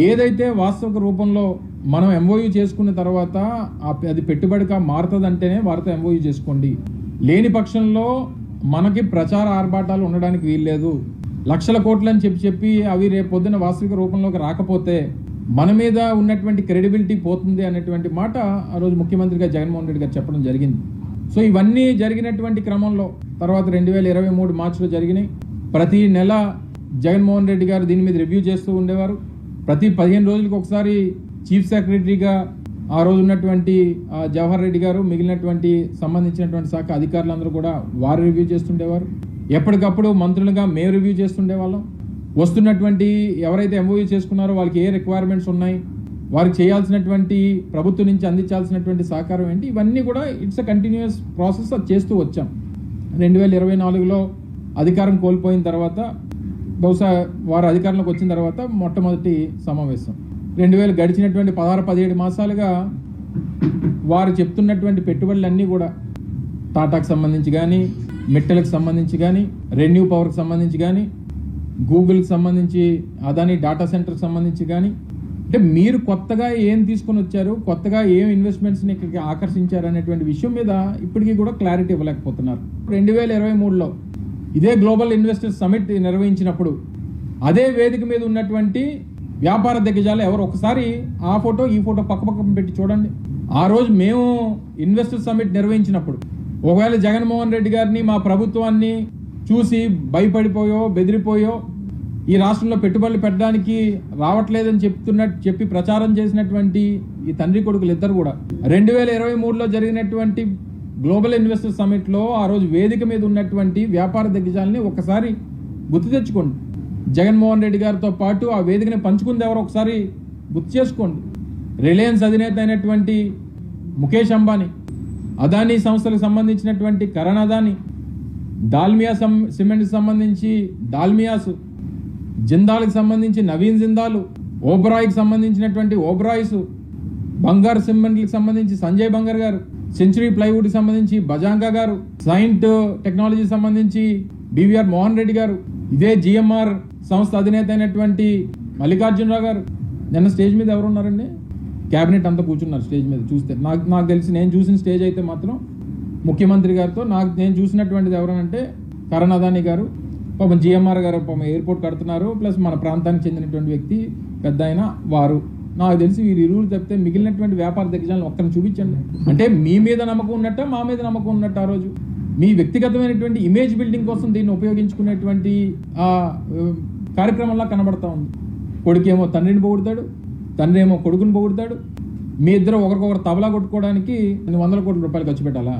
ఏదైతే వాస్తవిక రూపంలో మనం ఎంఓయూ చేసుకున్న తర్వాత అది పెట్టుబడిగా మారుతుందంటేనే వారితో ఎంఓయూ చేసుకోండి. లేని పక్షంలో మనకి ప్రచార ఆర్భాటాలు ఉండడానికి వీల్లేదు. లక్షల కోట్లని చెప్పి చెప్పి అవి రేపు పొద్దున వాస్తవిక రూపంలోకి రాకపోతే మన మీద ఉన్నటువంటి క్రెడిబిలిటీ పోతుంది అనేటువంటి మాట ఆ రోజు ముఖ్యమంత్రిగా జగన్మోహన్ రెడ్డి గారు చెప్పడం జరిగింది. సో ఇవన్నీ జరిగినటువంటి క్రమంలో తర్వాత రెండు వేల ఇరవై మూడు మార్చిలో జరిగినాయి. ప్రతి నెల జగన్మోహన్ రెడ్డి గారు దీని మీద రివ్యూ చేస్తూ ఉండేవారు. ప్రతి పదిహేను రోజులకు ఒకసారి చీఫ్ సెక్రటరీగా ఆ రోజు ఉన్నటువంటి జవహర్ రెడ్డి గారు మిగిలినటువంటి సంబంధించినటువంటి శాఖ అధికారులందరూ కూడా వారు రివ్యూ చేస్తుండేవారు. ఎప్పటికప్పుడు మంత్రులుగా మేము రివ్యూ చేస్తుండే వాళ్ళం వస్తున్నటువంటి ఎవరైతే ఎంఓయూ చేసుకున్నారో వాళ్ళకి ఏ రిక్వైర్మెంట్స్ ఉన్నాయి వారికి చేయాల్సినటువంటి ప్రభుత్వం నుంచి అందించాల్సినటువంటి సహకారం ఏంటి ఇవన్నీ కూడా ఇట్స్ అ కంటిన్యూస్ ప్రాసెస్ అది చేస్తూ వచ్చాం. రెండు వేల ఇరవై నాలుగులో అధికారం కోల్పోయిన తర్వాత బహుశా వారు అధికారంలోకి వచ్చిన తర్వాత మొట్టమొదటి సమావేశం. రెండు వేలు గడిచినటువంటి పదహారు పదిహేడు మాసాలుగా వారు చెప్తున్నటువంటి పెట్టుబడులన్నీ కూడా టాటాకు సంబంధించి కానీ మిట్టలకు సంబంధించి కానీ రెన్యూ పవర్కి సంబంధించి కానీ గూగుల్కి సంబంధించి అదాని డేటా సెంటర్కి సంబంధించి కానీ అంటే మీరు కొత్తగా ఏం తీసుకొని వచ్చారు కొత్తగా ఏం ఇన్వెస్ట్మెంట్స్ని ఇక్కడికి ఆకర్షించారు అనేటువంటి విషయం మీద ఇప్పటికీ కూడా క్లారిటీ ఇవ్వలేకపోతున్నారు. రెండు వేల ఇరవై మూడులో ఇదే గ్లోబల్ ఇన్వెస్టర్స్ సమిట్ నిర్వహించినప్పుడు అదే వేదిక మీద ఉన్నటువంటి వ్యాపార దిగ్గజాలు ఎవరు ఒకసారి ఆ ఫోటో ఈ ఫోటో పక్క పక్క పెట్టి చూడండి. ఆ రోజు మేము ఇన్వెస్టర్ సమిట్ నిర్వహించినప్పుడు ఒకవేళ జగన్మోహన్ రెడ్డి గారిని మా ప్రభుత్వాన్ని చూసి భయపడిపోయో బెదిరిపోయో ఈ రాష్ట్రంలో పెట్టుబడులు పెట్టడానికి రావట్లేదని చెప్తున్నట్టు చెప్పి ప్రచారం చేసినటువంటి ఈ తండ్రి కొడుకులు ఇద్దరు కూడా రెండు వేల ఇరవై మూడులో జరిగినటువంటి గ్లోబల్ ఇన్వెస్టర్ సమిట్లో ఆ రోజు వేదిక మీద ఉన్నటువంటి వ్యాపార దిగ్గజాలని ఒకసారి గుర్తు తెచ్చుకోండి. జగన్మోహన్ రెడ్డి గారితో పాటు ఆ వేదికని పంచుకుంది ఎవరో ఒకసారి గుర్తు చేసుకోండి. రిలయన్స్ అధినేత అయినటువంటి ముఖేష్ అంబానీ అదానీ సంస్థలకు సంబంధించినటువంటి కరణ్ అదానీ డాల్మియా సం సిమెంట్కి సంబంధించి డాల్మియాస్ జిందాల్కి సంబంధించి నవీన్ జిందాలు ఓబ్రాయ్కి సంబంధించినటువంటి ఓబ్రాయిస్ బంగారు సిమెంట్కి సంబంధించి సంజయ్ బంగార్ గారు సెంచురీ ప్లైవుడ్ సంబంధించి బజాంగా గారు సైంట్ టెక్నాలజీ సంబంధించి బీవీఆర్ మోహన్ రెడ్డి గారు ఇదే జిఎంఆర్ సంస్థ అధినేత అయినటువంటి మల్లికార్జునరావు గారు. నిన్న స్టేజ్ మీద ఎవరు ఉన్నారండి? క్యాబినెట్ అంతా కూర్చున్నారు స్టేజ్ మీద చూస్తే. నాకు నాకు తెలిసి నేను చూసిన స్టేజ్ అయితే మాత్రం ముఖ్యమంత్రి గారితో నాకు నేను చూసినటువంటిది ఎవరనంటే కరణ్ అదానీ గారు. పాపం జిఎంఆర్ గారు పాపం ఎయిర్పోర్ట్ కడుతున్నారు. ప్లస్ మన ప్రాంతానికి చెందినటువంటి వ్యక్తి పెద్ద వారు. నాకు తెలిసి వీరు ఇరువురు తప్పితే మిగిలినటువంటి వ్యాపార దిగ్గజాలను ఒక్కరిని చూపించండి. అంటే మీ మీద నమ్మకం ఉన్నట్ట మా మీద నమ్మకం ఉన్నట్టు ఆ రోజు. మీ వ్యక్తిగతమైనటువంటి ఇమేజ్ బిల్డింగ్ కోసం దీన్ని ఉపయోగించుకునేటువంటి ఆ కార్యక్రమంలా కనబడతా ఉంది. కొడుకేమో తండ్రిని పొగుడతాడు తండ్రి ఏమో కొడుకుని పొగుడతాడు. మీ ఇద్దరు ఒకరికొకరు తబలా కొట్టుకోవడానికి రెండు వందల కోట్ల రూపాయలు ఖర్చు పెట్టాలా?